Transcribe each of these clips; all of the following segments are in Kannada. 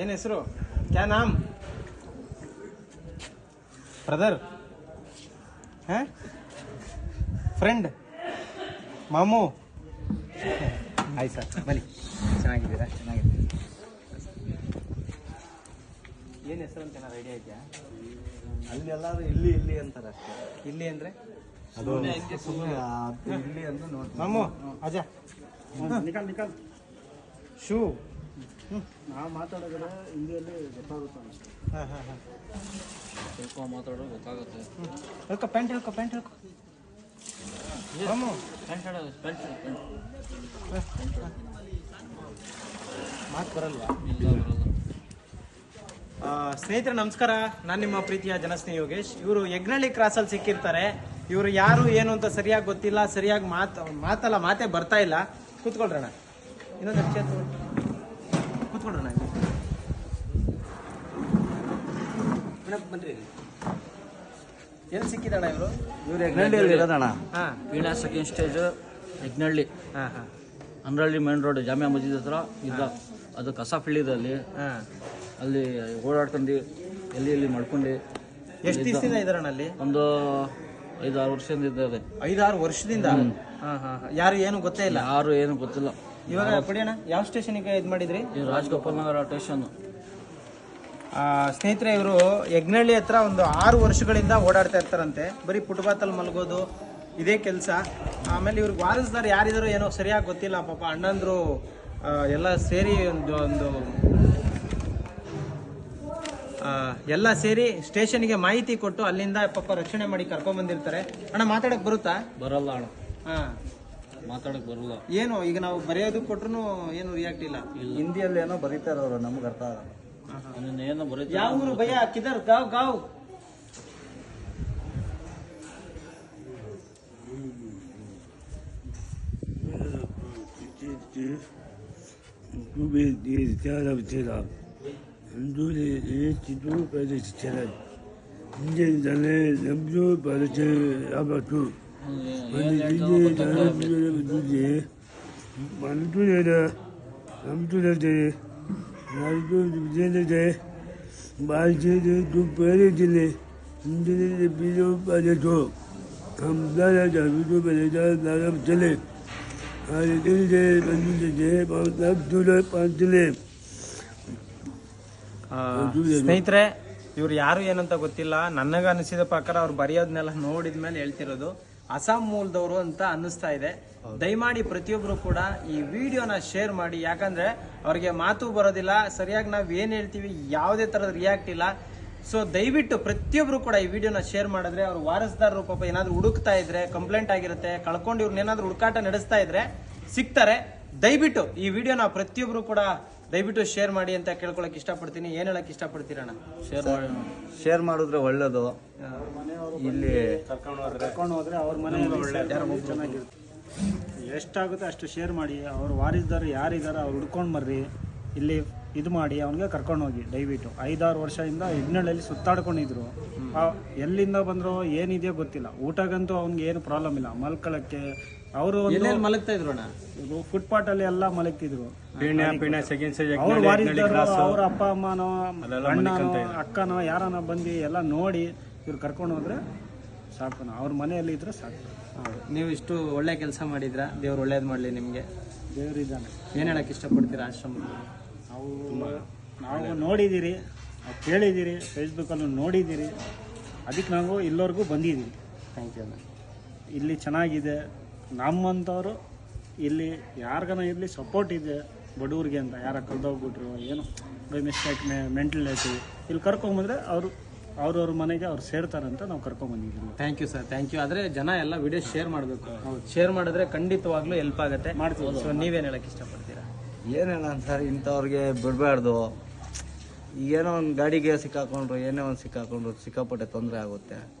ಏನು ಹೆಸರು? ಕ್ಯಾ ನಾಮ್? ಬ್ರದರ್? ಹಾಂ? ಫ್ರೆಂಡ್? ಮಾಮು? ಆಯ್ತು ಸರ್ ಬನ್ನಿ. ಚೆನ್ನಾಗಿದ್ದೀರಾ? ಚೆನ್ನಾಗಿದ್ದೀರಿ? ಏನು ಹೆಸರು ಅಂತ ಏನಾರು ಐಡಿಯಾ ಇದೆಯಾ? ಅಲ್ಲಿ ಎಲ್ಲಾರು ಇಲ್ಲಿ ಇಲ್ಲಿ ಅಂತಾರೆ ಅಷ್ಟೇ. ಇಲ್ಲಿ ಅಂದರೆ? ಅದು ಸುಮ್ಮನೆ ಇಲ್ಲಿ ಅಂದ್ರೆ ನೋಡಿ ಮಾಮು ಅಜಾ ನಿಕಲ್ ನಿಕಲ್ ಶೂ. ನಾವು ಮಾತಾಡಿದ್ರೆ ಹಿಂದಿಯಲ್ಲಿ ಗೊತ್ತಾಗುತ್ತೆ ಹಾಂ ಹಾಂ ಹಾಂ. ಸ್ವಲ್ಪ ಮಾತಾಡೋ ಗೊತ್ತಾಗುತ್ತೆ. ಹೇಳ್ಕೊ ಪ್ಯಾಂಟ್ ಹೇಳ್ಕೊ ಪ್ಯಾಂಟ್ ಹೇಳ್ಕೊ. ಮಾಮು ಪ್ಯಾಂಟ್ ಹೇಳೋ ಪ್ಯಾಂಟ್ ಮಾತು ಬರಲ್ವಾ? ಇಲ್ಲ ಬರಲ್ಲ. ಆ, ಸ್ನೇಹಿತರೆ ನಮಸ್ಕಾರ. ನಾನು ನಿಮ್ಮ ಪ್ರೀತಿಯ ಜನಸ್ನೇಹಿ ಯೋಗೇಶ್. ಇವರು ಯಜ್ಞಳ್ಳಿ ಕ್ರಾಸಲ್ಲಿ ಸಿಕ್ಕಿರ್ತಾರೆ. ಇವರು ಯಾರು ಏನು ಅಂತ ಸರಿಯಾಗಿ ಗೊತ್ತಿಲ್ಲ ಸರಿಯಾಗಿ ಮಾತ್ ಮಾತಲ್ಲ ಮಾತೇ ಬರ್ತಾ ಇಲ್ಲ. ಕೂತ್ಕೊಳ್ರಣ ಇನ್ನೊಂದು ಬನ್ರಿ. ಎಲ್ಲಿ ಸಿಕ್ಕಿದಣ್ಣ ಇವರು? ಇವ್ರು ಹೆಗ್ನಳ್ಳಿಯಲ್ಲಿ ಇರೋದಣ್ಣ. ಹಾ. ವೀಣಾ ಸೆಕೆಂಡ್ ಸ್ಟೇಜ್ ಯಜ್ಞಹಳ್ಳಿ ಹಾ ಹಾ. ಅಂದ್ರಳ್ಳಿ ಮೇನ್ ರೋಡ್ ಜಾಮಿಯಾ ಮಸೀದ್ ಹತ್ರ ಇದ್ದ ಅದು ಕಸ ಫೀಲ್ಡಿದಲ್ಲಿ ಹಾ. ಅಲ್ಲಿ ಓಡಾಡ್ಕೊಂಡು ಎಲ್ಲಿ ಎಲ್ಲಿ ಮಾಡ್ಕೊಂಡು ಎಷ್ಟು ದಿವಸದಿಂದ ಇದಾರಣ್ಣ ಅಲ್ಲಿ? ಒಂದು ಐದು ಆರು ವರ್ಷದಿಂದ ಇದ್ದಾರೆ ಐದಾರು ವರ್ಷದಿಂದ? ಹಾಂ ಹಾಂ. ಯಾರು ಏನು ಗೊತ್ತೇ ಇಲ್ಲ? ಯಾರು ಏನು ಗೊತ್ತಿಲ್ಲ. ಇವಾಗ ಕೊಡಿಯಣ್ಣ ಯಾವ ಸ್ಟೇಷನ್ಗೆ ಇದು ಮಾಡಿದ್ರಿ? ರಾಜಗೋಪಾಲ್ ನಗರ ಸ್ಟೇಷನ್ ಸ್ನೇಹಿತರೆ ಇವರು ಯಜ್ಞಳ್ಳಿ ಹತ್ರ ಒಂದು ಆರು ವರ್ಷಗಳಿಂದ ಓಡಾಡ್ತಾ ಇರ್ತಾರಂತೆ. ಬರೀ ಫುಟ್ಪಾತಲ್ಲಿ ಮಲಗೋದು ಇದೇ ಕೆಲಸ. ಆಮೇಲೆ ಇವ್ರಿಗೆ ವಾರಸ್ದಾರ್ ಯಾರಿದಾರೋ ಏನೋ ಸರಿಯಾಗಿ ಗೊತ್ತಿಲ್ಲ ಪಾಪ ಅಣ್ಣಂದ್ರು ಎಲ್ಲ ಸೇರಿ ಒಂದು ಒಂದು ಎಲ್ಲ ಸೇರಿ ಸ್ಟೇಷನ್ಗೆ ಮಾಹಿತಿ ಕೊಟ್ಟು ಅಲ್ಲಿಂದ ಪಾಪ ರಕ್ಷಣೆ ಮಾಡಿ ಕರ್ಕೊಂಡ್ ಬಂದಿರ್ತಾರೆ. ಅಣ್ಣ ಮಾತಾಡಕ್ ಬರುತ್ತಾ? ಬರಲ್ಲ ಅಣ್ಣ. ಹಾ. ಮಾತಾಡಕ್ ಬರಲ್ಲ. ಏನು ಈಗ ನಾವು ಬರೆಯೋದು ಕೊಟ್ರು ಏನು ರಿಯಾಕ್ಟ್ ಇಲ್ಲ? ಹಿಂದಿಯಲ್ಲಿ ಏನೋ ಬರೀತಾರೆ ನಮ್ಗೆ ಅರ್ಥ ಆಗಲ್ಲ. ಯಾವ ಊರು ಭಯ ಕಿದರ್ ಗಾವ್ ಗಾವ್ ಸ್ನೇಹಿತರೆ ಇವ್ರು ಯಾರು ಏನಂತ ಗೊತ್ತಿಲ್ಲ. ನನಗ ಅನಿಸಿದ ಪ್ರಕಾರ ಅವ್ರು ಬರೆಯೋದನ್ನೆಲ್ಲ ನೋಡಿದ್ಮೇಲೆ ಹೇಳ್ತಿರೋದು. ಅಸ್ಸಾಂ ಮೂಲದವರು ಅಂತ ಅನ್ನಿಸ್ತಾ ಇದೆ. ದಯಮಾಡಿ ಪ್ರತಿಯೊಬ್ರು ಕೂಡ ಈ ವಿಡಿಯೋನ ಶೇರ್ ಮಾಡಿ. ಯಾಕಂದ್ರೆ ಅವ್ರಿಗೆ ಮಾತು ಬರೋದಿಲ್ಲ ಸರಿಯಾಗಿ ನಾವು ಏನ್ ಹೇಳ್ತೀವಿ ಯಾವುದೇ ತರದ ರಿಯಾಕ್ಟ್ ಇಲ್ಲ. ಸೊ ದಯವಿಟ್ಟು ಪ್ರತಿಯೊಬ್ರು ಕೂಡ ಈ ವಿಡಿಯೋನ ಶೇರ್ ಮಾಡಿದ್ರೆ ಅವ್ರ ವಾರಸ್ದಾರರು ಪಾಪ ಏನಾದ್ರು ಹುಡುಕ್ತಾ ಇದ್ರೆ ಕಂಪ್ಲೇಂಟ್ ಆಗಿರುತ್ತೆ ಕಳ್ಕೊಂಡು ಇವ್ರನ್ನ ಏನಾದ್ರು ಹುಡುಕಾಟ ನಡೆಸ್ತಾ ಇದ್ರೆ ಸಿಗ್ತಾರೆ. ದಯವಿಟ್ಟು ಈ ವಿಡಿಯೋನ ಪ್ರತಿಯೊಬ್ರು ಕೂಡ ದಯವಿಟ್ಟು ಶೇರ್ ಮಾಡಿ ಅಂತ ಕೇಳ್ಕೊಳಕ್ ಇಷ್ಟಪಡ್ತೀನಿ. ಏನ್ ಹೇಳಕ್ ಇಷ್ಟಪಡ್ತೀರಣ್ಣ ಶೇರ್ ಮಾಡಿ. ಶೇರ್ ಮಾಡಿದ್ರೆ ಒಳ್ಳೇದು. ಇಲ್ಲಿ ಕರ್ಕೊಂಡು ಹೋದ್ರೆ ಅವ್ರ ಮನೆಯಲ್ಲಿ ಚೆನ್ನಾಗಿರುತ್ತೆ ಎಷ್ಟಾಗುತ್ತೆ ಅಷ್ಟು ಶೇರ್ ಮಾಡಿ. ಅವ್ರ ವಾರಿಸ್ದಾರು ಯಾರಿದ್ದಾರೆ ಅವ್ರು ಹುಡ್ಕೊಂಡು ಬರ್ರಿ. ಇಲ್ಲಿ ಇದು ಮಾಡಿ ಅವನಿಗೆ ಕರ್ಕೊಂಡು ಹೋಗಿ ದಯವಿಟ್ಟು. ಐದಾರು ವರ್ಷದಿಂದ ಹೆಗ್ನಳ್ಳಿ ಸುತ್ತಾಡ್ಕೊಂಡಿದ್ರು. ಆ, ಎಲ್ಲಿಂದ ಬಂದ್ರು ಏನಿದೆಯೋ ಗೊತ್ತಿಲ್ಲ. ಊಟಗಂತೂ ಅವ್ನಿಗೆ ಏನು ಪ್ರಾಬ್ಲಮ್ ಇಲ್ಲ. ಮಲ್ಕೊಳ್ಳೋಕ್ಕೆ ಅವರು ಮಲಗ್ತಾ ಇದ್ರು ಫುಟ್ಪಾತ್ ಅಲ್ಲಿ ಎಲ್ಲ ಮಲಗ್ತಿದ್ರು. ಪೀಣ್ಯ ಪೀಣ್ಯ ಸೆಕೆಂಡ್ ಸ್ಟೇಜ್ ಅವ್ರ ವಾರಿಸ್ದಾರು ಅವ್ರ ಅಪ್ಪ ಅಮ್ಮನೋ ಅಣ್ಣನೋ ಅಕ್ಕನೋ ಯಾರನ ಬಂದು ಎಲ್ಲ ನೋಡಿ ಇವ್ರು ಕರ್ಕೊಂಡು ಹೋದ್ರೆ ಸಾಕು. ಅವ್ರ ಮನೆಯಲ್ಲಿ ಇದ್ರೆ ಸಾಕು. ನೀವು ಇಷ್ಟು ಒಳ್ಳೆ ಕೆಲಸ ಮಾಡಿದ್ರ? ದೇವ್ರು ಒಳ್ಳೇದು ಮಾಡ್ಲಿ ನಿಮಗೆ. ದೇವ್ರಿದ್ದಾನೆ. ಏನು ಹೇಳಕ್ ಇಷ್ಟಪಡ್ತೀರಾ ಆಶ್ರಮ ನಾವು ನಾವು ನೋಡಿದ್ದೀರಿ ನಾವು ಕೇಳಿದ್ದೀರಿ ಫೇಸ್ಬುಕ್ಕಲ್ಲೂ ನೋಡಿದ್ದೀರಿ. ಅದಕ್ಕೆ ನಾವು ಇಲ್ಲೋರೆಗೂ ಬಂದಿದ್ದೀವಿ. ಥ್ಯಾಂಕ್ ಯು ಇಲ್ಲಿ ಚೆನ್ನಾಗಿದೆ. ನಮ್ಮಂಥವ್ರು ಇಲ್ಲಿ ಯಾರಿಗನ ಇರಲಿ ಸಪೋರ್ಟ್ ಇದೆ ಬಡವ್ರಿಗೆ ಅಂತ. ಯಾರ ಕಲ್ದೋಗ್ಬಿಟ್ರು ಏನು ಬೈ ಮಿಸ್ಟೇಕ್ ಮೆಂಟಲಿಟಿ ಇಲ್ಲಿ ಕರ್ಕೊಂಬಂದ್ರೆ ಅವರು ಅವ್ರವ್ರ ಮನೆಗೆ ಅವ್ರು ಸೇರ್ತಾರೆ ಅಂತ ನಾವು ಕರ್ಕೊಂಬಂದಿದ್ದೀವಿ thank you sir thank you ಆದರೆ ಜನ ಎಲ್ಲ ವಿಡಿಯೋ ಶೇರ್ ಮಾಡಬೇಕು. ಶೇರ್ ಮಾಡಿದ್ರೆ ಖಂಡಿತವಾಗ್ಲೂ ಹೆಲ್ಪ್ ಆಗುತ್ತೆ. ಮಾಡ್ತೀವಿ. ಸೊ ನೀವೇನು ಹೇಳಕ್ಕೆ ಇಷ್ಟಪಡ್ತೀರಾ? ಏನೇನ ಸರ್, ಇಂಥವ್ರಿಗೆ ಬಿಡಬಾರ್ದು. ಏನೋ ಒಂದು ಗಾಡಿಗೆ ಸಿಕ್ಕಾಕೊಂಡ್ರು, ಏನೇ ಒಂದು ಸಿಕ್ಕಾಕೊಂಡ್ರು, ಸಿಕ್ಕಾಪಟ್ಟೆ ತೊಂದರೆ ಆಗುತ್ತೆ.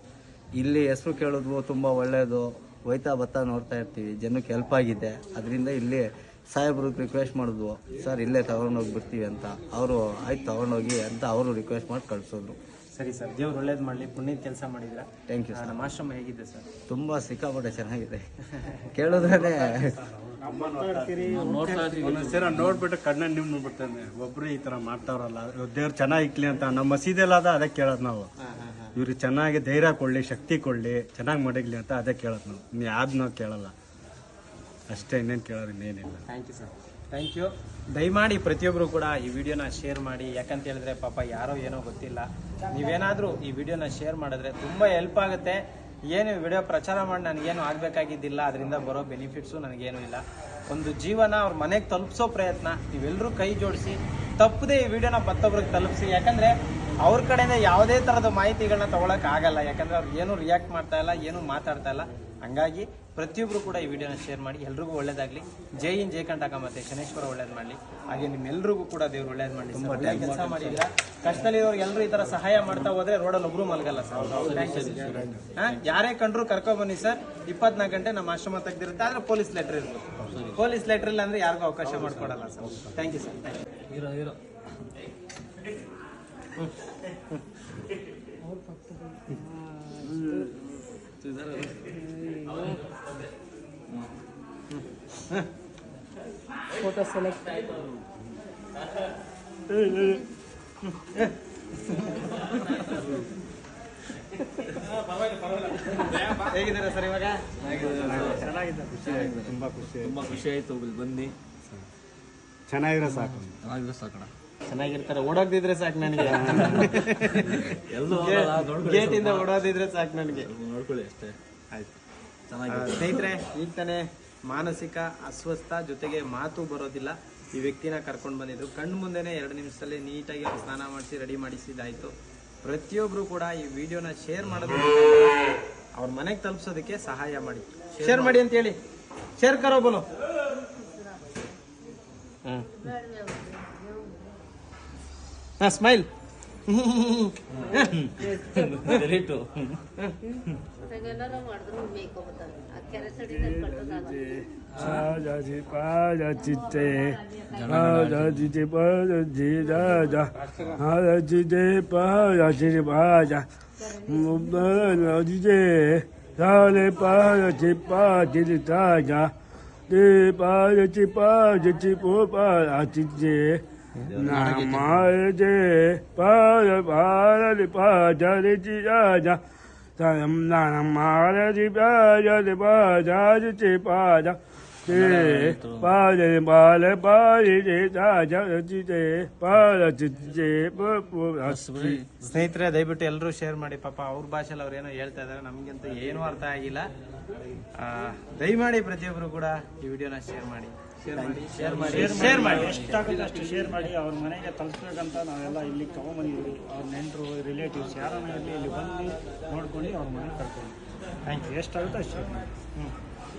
ಇಲ್ಲಿ ಹೆಸರು ಕೇಳಿದ್ವು ತುಂಬ ಒಳ್ಳೆಯದು ಹೋಯ್ತಾ ಬತ್ತಾ ನೋಡ್ತಾ ಇರ್ತೀವಿ. ಜನಕ್ಕೆ ಹೆಲ್ಪ್ ಆಗಿದೆ. ಅದರಿಂದ ಇಲ್ಲಿ ಸಾಹೇಬ್ರು ರಿಕ್ವೆಸ್ಟ್ ಮಾಡಿದ್ವು. ಸರ್, ಇಲ್ಲೇ ತೊಗೊಂಡೋಗಿ ಬಿಡ್ತೀವಿ ಅಂತ. ಅವರು, ಆಯ್ತು, ತೊಗೊಂಡೋಗಿ ಅಂತ ಅವರು ರಿಕ್ವೆಸ್ಟ್ ಮಾಡಿ ಕಳಿಸೋದ್ರು. ಸರಿ ಸರ್ ದೇವ್ರು ಒಳ್ಳೇದು ಮಾಡಲಿ ಪುಣ್ಯದ ಕೆಲಸ ಮಾಡಿದ್ರ ಥ್ಯಾಂಕ್ ಯು ಸರ್ ನಮ್ಮ ಆಶ್ರಮ ಹೇಗಿದೆ ಸರ್? ತುಂಬ ಸಿಕ್ಕಾಪಟ್ಟೆ ಚೆನ್ನಾಗಿದೆ. ಕೇಳಿದ್ರೆ ನೋಡ್ಬಿಟ್ಟು ಕಣ್ಣ ನಿಮ್ ನೋಡ್ಬಿಡ್ತೇನೆ. ಒಬ್ರು ಈ ತರ ಮಾಡ್ತಾವ್ರಲ್ಲ ದೇವ್ರು ಚೆನ್ನಾಗಿ ಇಕ್ಲಿ ಅಂತ ನಮ್ಮ ಮಸೀದೆಲ್ಲಾದ ಅದೇ ಕೇಳೋದು ನಾವು. ಇವ್ರಿಗೆ ಚೆನ್ನಾಗಿ ಧೈರ್ಯ ಕೊಡ್ಲಿ ಶಕ್ತಿ ಕೊಡ್ಲಿ ಚೆನ್ನಾಗಿ ಮಡಗ್ಲಿ ಅಂತ ಅದೇ ಕೇಳೋದು ನಾವು. ಇನ್ನು ಯಾವ್ದು ನಾವು ಕೇಳಲ್ಲ. ಅಷ್ಟೇ ಇನ್ನೇನು ಕೇಳೋದು ಇನ್ನೇನಿಲ್ಲ. Thank you sir thank you ದಯಮಾಡಿ ಪ್ರತಿಯೊಬ್ಬರು ಕೂಡ ಈ ವಿಡಿಯೋನ ಶೇರ್ ಮಾಡಿ. ಯಾಕಂತ ಹೇಳಿದ್ರೆ ಪಾಪ ಯಾರೋ ಏನೋ ಗೊತ್ತಿಲ್ಲ. ನೀವೇನಾದರೂ ಈ ವಿಡಿಯೋನ ಶೇರ್ ಮಾಡಿದ್ರೆ ತುಂಬ ಹೆಲ್ಪ್ ಆಗುತ್ತೆ. ಏನು ವಿಡಿಯೋ ಪ್ರಚಾರ ಮಾಡಿ ನನಗೇನು ಆಗಬೇಕಾಗಿದ್ದಿಲ್ಲ, ಅದರಿಂದ ಬರೋ ಬೆನಿಫಿಟ್ಸು ನನಗೇನು ಇಲ್ಲ. ಒಂದು ಜೀವನ ಅವ್ರ ಮನೆಗೆ ತಲುಪಿಸೋ ಪ್ರಯತ್ನ ನೀವೆಲ್ಲರೂ ಕೈ ಜೋಡಿಸಿ, ತಪ್ಪದೇ ಈ ವಿಡಿಯೋನ ಮತ್ತೊಬ್ರಿಗೆ ತಲುಪಿಸಿ. ಯಾಕಂದರೆ ಅವ್ರ ಕಡೆಯಿಂದ ಯಾವುದೇ ಥರದ ಮಾಹಿತಿಗಳನ್ನ ತೊಗೊಳಕ್ಕಾಗಲ್ಲ ಆಗಲ್ಲ. ಯಾಕಂದ್ರೆ ಅವ್ರು ಏನು ರಿಯಾಕ್ಟ್ ಮಾಡ್ತಾ ಇಲ್ಲ, ಏನು ಮಾತಾಡ್ತಾ ಇಲ್ಲ. ಹಂಗಾಗಿ ಪ್ರತಿಯೊಬ್ಬರು ಕೂಡ ಈ ವಿಡಿಯೋನ ಶೇರ್ ಮಾಡಿ ಎಲ್ರಿಗೂ ಒಳ್ಳೇದಾಗ್ಲಿ. ಜೈ ಇನ್ ಜೈ ಕಂಟಕ ಮತ್ತೆ ಶನೇಶ್ವರ ಒಳ್ಳೇದು ಮಾಡಲಿ. ಹಾಗೆ ನಿಮ್ಮೆಲ್ಲರಿಗೂ ಕೂಡ ದೇವ್ರು ಒಳ್ಳೇದು ಮಾಡಲಿ ಸರ್. ಒಳ್ಳೆ ಕೆಲಸ ಮಾಡಿಲ್ಲ ಕಷ್ಟದಲ್ಲಿರೋರು ಎಲ್ಲರೂ ಈ ತರ ಸಹಾಯ ಮಾಡ್ತಾ ಹೋದ್ರೆ ರೋಡಲ್ಲಿ ಒಬ್ರು ಮಲಗಲ್ಲ ಸರ್. ಹಾ ಯಾರೇ ಕಂಡ್ರು ಕರ್ಕೊ ಬನ್ನಿ ಸರ್. ಇಪ್ಪತ್ನಾಲ್ಕು ಗಂಟೆ ನಮ್ಮ ಆಶ್ರಮ ತೆಗ್ದಿರುತ್ತೆ ಆದ್ರೆ ಪೊಲೀಸ್ ಲೆಟರ್ ಇರ್ಬೋದು. ಪೊಲೀಸ್ ಲೆಟರ್ ಇಲ್ಲ ಅಂದ್ರೆ ಯಾರಿಗೂ ಅವಕಾಶ ಮಾಡ್ಕೊಡಲ್ಲ sir. Thank you sir thank you ಹೇಗಿದ್ದೀರಾ ಸರ್ ಇವಾಗ? ತುಂಬಾ ಖುಷಿ ತುಂಬಾ ಖುಷಿ ಆಯ್ತು. ಬಂದು ಚೆನ್ನಾಗಿರೋ ಸಾಕು. ಚೆನ್ನಾಗಿರೋ ಸಾಕಣ. ಚೆನ್ನಾಗಿರ್ತಾರೆ. ಓಡಾಗ್ದಿದ್ರೆ ಸಾಕು ನನಗೆ. ಎಲ್ಲೂ ಗೇಟ್ ಇಂದ ಓಡೋದಿದ್ರೆ ಸಾಕು ನನಗೆ. ನೋಡ್ಕೊಳ್ಳಿ ಅಷ್ಟೇ. ಆಯ್ತು. ಸ್ನೇಹಿತರೆ ಈಗ ತಾನೇ ಮಾನಸಿಕ ಅಸ್ವಸ್ಥ ಜೊತೆಗೆ ಮಾತು ಬರೋದಿಲ್ಲ. ಈ ವ್ಯಕ್ತಿನ ಕರ್ಕೊಂಡು ಬಂದಿದ್ರು. ಕಣ್ಣು ಮುಂದೆನೆ ಎರಡು ನಿಮಿಷದಲ್ಲಿ ನೀಟಾಗಿ ಅವ್ರು ಸ್ನಾನ ಮಾಡಿಸಿ ರೆಡಿ ಮಾಡಿಸಿದಾಯ್ತು. ಪ್ರತಿಯೊಬ್ರು ಕೂಡ ಈ ವಿಡಿಯೋನ ಶೇರ್ ಮಾಡೋದು ಅವ್ರ ಮನೆಗೆ ತಲುಪಿಸೋದಕ್ಕೆ ಸಹಾಯ ಮಾಡಿ. ಶೇರ್ ಮಾಡಿ. ಅಂತ ಹೇಳಿ ಶೇರ್ ಕರೋ ಬೋಲೋ. ಹಾ ಸ್ಮೈಲ್ ರೇಟು ಎಲ್ಲರೂ ಮಾಡಿದ್ರು ಮೇಯ್ಕೊಬಿಡ್ತಾರೆ ಆ ಕೆರೆ ಸಡಿದಲ್ಲಿ ಕಟ್ಟೋದಾಗಲ್ಲ ಪಾಜಿ ಪಾಜಿತೆ ಪಾಜಿತೆ ಪಾಜಿ ರಾಜ ಹಾಜಿತೆ ಪಾಜಿ ಪಾಜ ಮುಬ್ಬಜಿತೆ ಸಾಲೆ ಪಾಜಿ ಪಾಜಿ ತಾಜ ದೇ ಪಾಜಿ ಪಾಜಿ ಪೋ ಪಾಜಿತೆ ನಾಮಾಜೆ ಪಾಜ ಪಾಜಿ ಪಾಜಿ ರಾಜ Sayam nanam maharaji paja de paja de te paja te paja de pala paja de taja de te paja de te ಸ್ನೇಹಿತರೆ ದಯವಿಟ್ಟು ಎಲ್ಲರೂ ಶೇರ್ ಮಾಡಿ. ಪಾಪ ಅವ್ರ ಭಾಷೆಲಿ ಅವ್ರು ಏನೋ ಹೇಳ್ತಾ ಇದಾರೆ ನಮಗಂತೂ ಏನೂ ಅರ್ಥ ಆಗಿಲ್ಲ. ಆ, ದಯಮಾಡಿ ಪ್ರತಿಯೊಬ್ಬರು ಕೂಡ ಈ ವಿಡಿಯೋನ ಶೇರ್ ಮಾಡಿ. ಶೇರ್ ಮಾಡಿ ಶೇರ್ ಮಾಡಿ. ಶೇರ್ ಮಾಡಿ. ಎಷ್ಟಾಗುತ್ತೆ ಅಷ್ಟು ಶೇರ್ ಮಾಡಿ. ಅವ್ರ ಮನೆಗೆ ತಲುಪಿಸ್ಬೇಕಂತ ನಾವೆಲ್ಲ ಇಲ್ಲಿ ತಗೊಂಬಂದಿದ್ವಿ ಅವ್ರ ನೆಂಟರು ರಿಲೇಟಿವ್ಸ್ ಯಾರನ್ನ ಇರಲಿ ಇಲ್ಲಿ ಬಂದು ನೋಡ್ಕೊಂಡು ಅವ್ರ ಮನೆಗೆ ಕರ್ಕೊಂಡು ಥ್ಯಾಂಕ್ ಯು ಎಷ್ಟಾಗುತ್ತೆ ಅಷ್ಟು ಹ್ಞೂ ಮಾಡಿ. ಹ್ಮ್.